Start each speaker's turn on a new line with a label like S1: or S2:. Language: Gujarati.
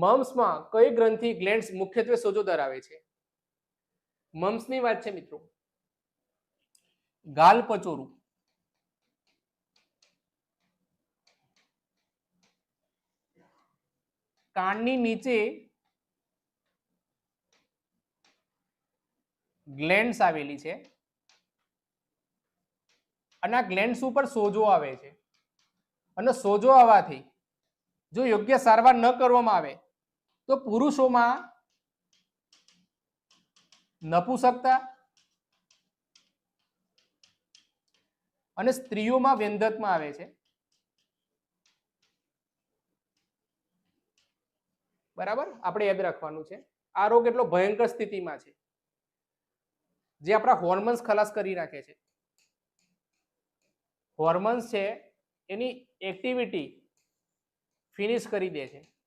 S1: મમ્સમાં કઈ ગ્રંથિ ગ્લેન્ડ્સ મુખ્યત્વે સોજો ધરાવે છે? મમ્સની વાત છે મિત્રો. ગાલ પચોરું. કાનની નીચે ગ્લેન્ડ્સ આવેલી છે. અને આ ગ્લેન્ડ્સ ઉપર સોજો આવે છે. અને સોજો આવવાથી જો યોગ્ય સારવાર ન કરવામાં આવે તો પુરુષોમાં નપુસકતા અને સ્ત્રીઓમાં વ્યંધત્વમાં આવે છે. બરાબર? આપણે યાદ રાખવાનું છે. આ રોગ એટલો ભયંકર સ્થિતિમાં છે. જે આપણા હોર્મોન્સ ખલાસ કરી નાખે છે. હોર્મોન્સ છે એની એક્ટિવિટી ફિનિશ કરી દે છે.